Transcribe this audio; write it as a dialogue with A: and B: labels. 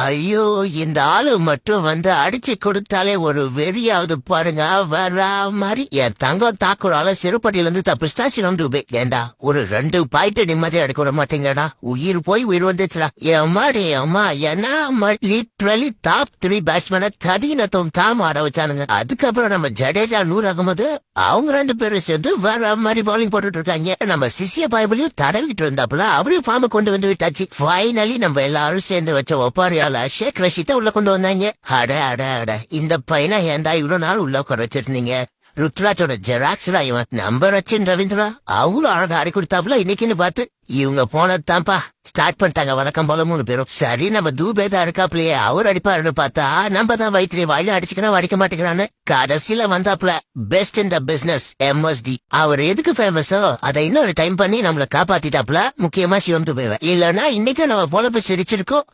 A: ஐயோ இந்த ஆளு மட்டும் வந்து அடிச்சு கொடுத்தாலே ஒரு வெறியாவது பாருங்க. வர மாதிரி. என் தங்கம் தாக்குறால சிறுபட்டியில இருந்து தப்பிச்சா சிறந்து ஏண்டா ஒரு ரெண்டு பாயிட்டு நிம்மதியா எடுக்க விட மாட்டீங்கடா. உயிர் போய் உயிர் வந்துச்சுடா. எம்மாடி அம்மா என்ன லிட்ரலி டாப் த்ரீ பேட்ஸ்மேனை ததீனத்தும் தாம் ஆட வச்சானுங்க. அதுக்கப்புறம் நம்ம ஜடேஜா நூறு ஆகும்போது அவங்க ரெண்டு பேரும் சேர்ந்து வேற மாதிரி பவுலிங் போட்டுட்டு இருக்காங்க நம்ம சிசிய பைபிளையும் தடவிட்டு இருந்தாப்புல அவரையும் ஃபார்ம கொண்டு வந்து விட்டாச்சு. ஃபைனலி நம்ம எல்லாரும் சேர்ந்து வச்ச ஒப்பாரியால ஷேக் ரஷித்தை உள்ள கொண்டு வந்தாங்க. அட அட அட. இந்த பையனை ஏண்டா இவ்வளவு நாள் உள்ள உட்கார வச்சிருந்தீங்க? ருத்ராஜோட ஜெராக்ஸ்ரா இவன் நம்பர் வச்சு ரவீந்திரா. அவ்வளவு அழகா அடி கொடுத்தாப்புல இன்னைக்குன்னு பார்த்து. இவங்க போனதுதான்ப்பா. ஸ்டார்ட் பண்ணிட்டாங்க வழக்கம் போல மூணு பேரும். சரி நம்ம தூபே தான் இருக்காப்லயே அவர் அடிப்பாருன்னு பார்த்தா நம்ம தான் வயிற்று வாயில அடிச்சுக்கிறோம் அடிக்க மாட்டேங்கிறான்னு கடைசியில வந்தாப்ல best in the business MSD அவர் எதுக்கு ஃபேமஸோ அதை இன்னொரு டைம் பண்ணி நம்மள காப்பாத்திட்டாப்ல முக்கியமா சிவம் துபேவை. இல்லன்னா இன்னைக்கு நம்ம பொழப்பு சிரிச்சிருக்கோம்.